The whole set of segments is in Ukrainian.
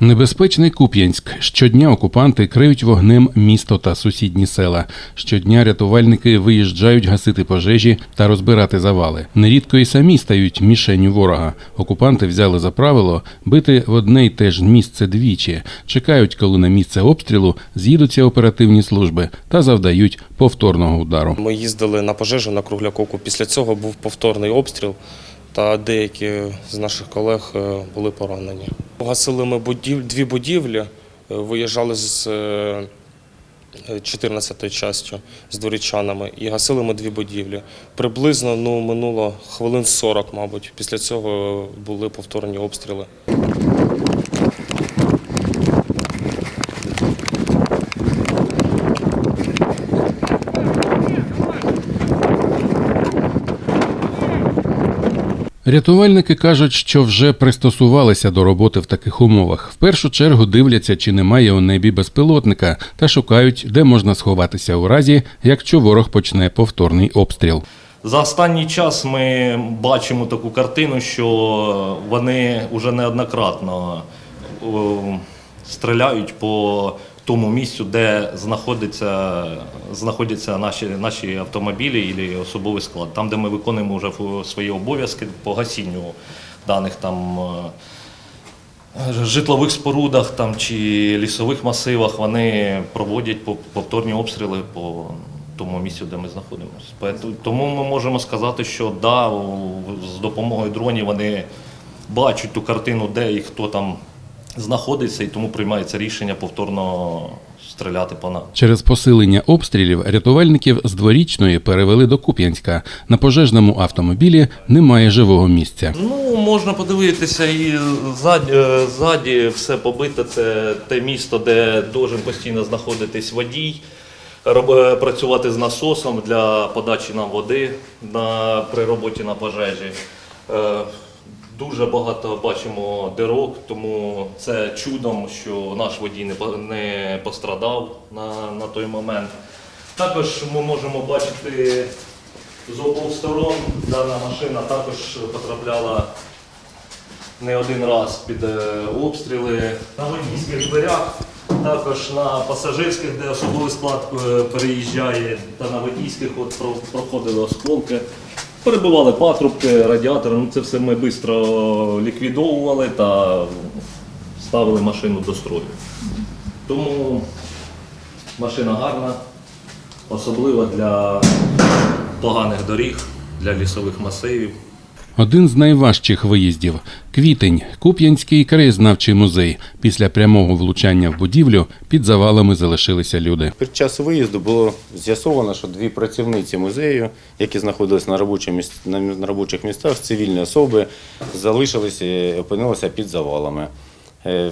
Небезпечний Куп'янськ. Щодня окупанти криють вогнем місто та сусідні села. Щодня рятувальники виїжджають гасити пожежі та розбирати завали. Нерідко і самі стають мішенню ворога. Окупанти взяли за правило бити в одне й те ж місце двічі. Чекають, коли на місце обстрілу з'їдуться оперативні служби та завдають повторного удару. Ми їздили на пожежу на Кругляковку. Після цього був повторний обстріл, та деякі з наших колег е, були поранені. Гасили ми будів... дві будівлі, е, виїжджали з 14-ї частю з дворічанами і гасили ми дві будівлі. Приблизно ну, минуло хвилин 40, мабуть. Після цього були повторні обстріли. Рятувальники кажуть, що вже пристосувалися до роботи в таких умовах. В першу чергу дивляться, чи немає у небі безпілотника, та шукають, де можна сховатися у разі, якщо ворог почне повторний обстріл. За останній час ми бачимо таку картину, що вони вже неоднократно е, стріляють по тому місцю, де знаходиться, знаходяться наші, наші автомобілі і особовий склад. Там, де ми виконуємо вже свої обов'язки по гасінню даних там. е, житлових спорудах там, чи лісових масивах вони проводять повторні обстріли по тому місцю, де ми знаходимося. Тому ми можемо сказати, що да, з допомогою дронів вони бачать ту картину, де і хто там знаходиться, і тому приймається рішення повторно стріляти по нам. Через посилення обстрілів рятувальників з дворічної перевели до Куп'янська. На пожежному автомобілі немає живого місця. Ну, можна подивитися і ззаді, е, ззаді все побите. Це те місто, де должен постійно знаходитись водій, е, працювати з насосом для подачі нам води на, при роботі на пожежі. Дуже багато бачимо дирок, тому це чудом, що наш водій не, пострадав на, на той момент. Також ми можемо бачити з обох сторон дана машина також потрапляла не один раз під е, обстріли. На водійських дверях, також на пасажирських, де особовий склад е, переїжджає, та на водійських от проходили осколки. Перебивали патрубки, радіатори. Ну, це все ми швидко ліквідовували та ставили машину до строю. Тому машина гарна, особливо для поганих доріг, для лісових масивів. Один з найважчих виїздів квітень, Куп'янський краєзнавчий музей. Після прямого влучання в будівлю під завалами залишилися люди. Під час виїзду було з'ясовано, що дві працівниці музею, які знаходились на робочих, на робочих місцях, цивільні особи, залишилися і опинилися під завалами. Е,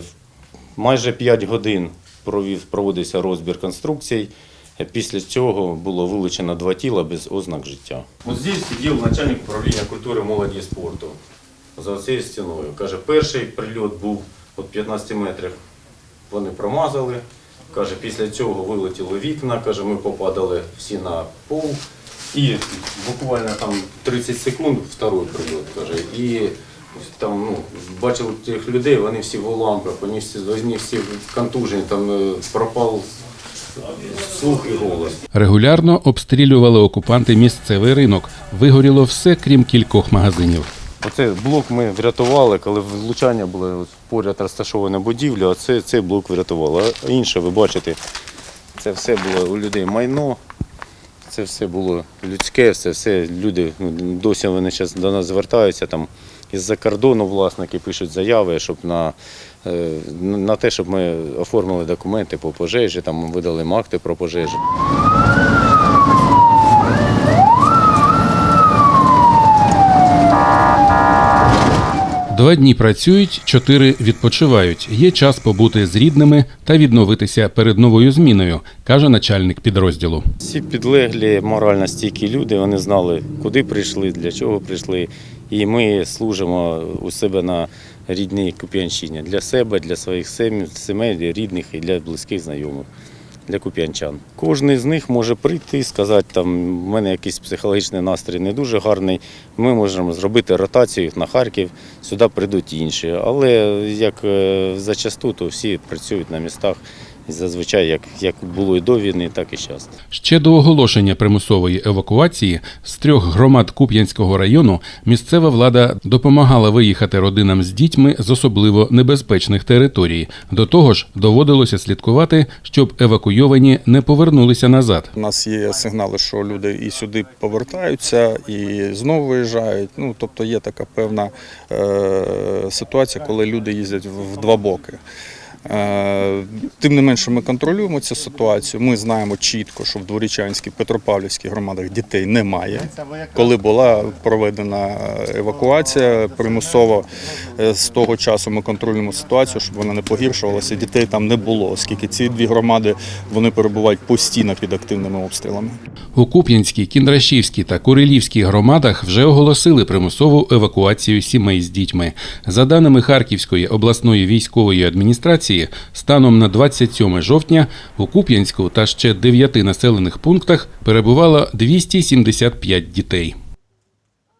Майже 5 годин провів, проводився розбір конструкцій. Після цього було вилучено два тіла без ознак життя. Ось здесь сидів начальник управління культури, молоді і спорту за цією стіною. Каже, перший прильот був от 15 метрів вони промазали. Каже, після цього вилетіли вікна, каже, ми попадали всі на пол. І буквально там 30 секунд второй прильот, каже. І там, ну, бачили тих людей, вони всі в уламках, вони всі, вони всі контужені, там е, пропав слух і голос. Регулярно обстрілювали окупанти місцевий ринок. Вигоріло все, крім кількох магазинів. Оцей блок ми врятували, коли влучання було поряд розташована будівля, оце цей блок врятували. А інше, ви бачите, це все було у людей майно, це все було людське, все, все люди, ну, досі вони зараз до нас звертаються там із-за кордону власники пишуть заяви, щоб на, е, на те, щоб ми оформили документи по пожежі, там видали акти про пожежі. Два дні працюють, чотири відпочивають. Є час побути з рідними та відновитися перед новою зміною, каже начальник підрозділу. Всі підлеглі, морально стійкі люди, вони знали, куди прийшли, для чого прийшли. І ми служимо у себе на рідній Куп'янщині для себе, для своїх сімей, рідних і для близьких знайомих. Для куп'янчан. Кожен з них може прийти і сказати, там в мене якийсь психологічний настрій не дуже гарний. Ми можемо зробити ротацію на Харків, сюди прийдуть інші. Але як е, зачасту, то всі працюють на містах зазвичай, як, як було і до війни, так і зараз. Ще до оголошення примусової евакуації з трьох громад Куп'янського району місцева влада допомагала виїхати родинам з дітьми з особливо небезпечних територій. До того ж, доводилося слідкувати, щоб евакуйовані не повернулися назад. У нас є сигнали, що люди і сюди повертаються, і знову виїжджають. Ну, тобто є така певна е, ситуація, коли люди їздять в, в два боки. Е, тим не менше, ми контролюємо цю ситуацію. Ми знаємо чітко, що в Дворічанській, Петропавлівській громадах дітей немає. Коли була проведена евакуація примусово, е, з того часу ми контролюємо ситуацію, щоб вона не погіршувалася. Дітей там не було, оскільки ці дві громади вони перебувають постійно під активними обстрілами. У Куп'янській, Кіндрашівській та Курилівській громадах вже оголосили примусову евакуацію сімей з дітьми. За даними Харківської обласної військової адміністрації, станом на 27 жовтня у Куп'янську та ще дев'яти населених пунктах перебувало 275 дітей.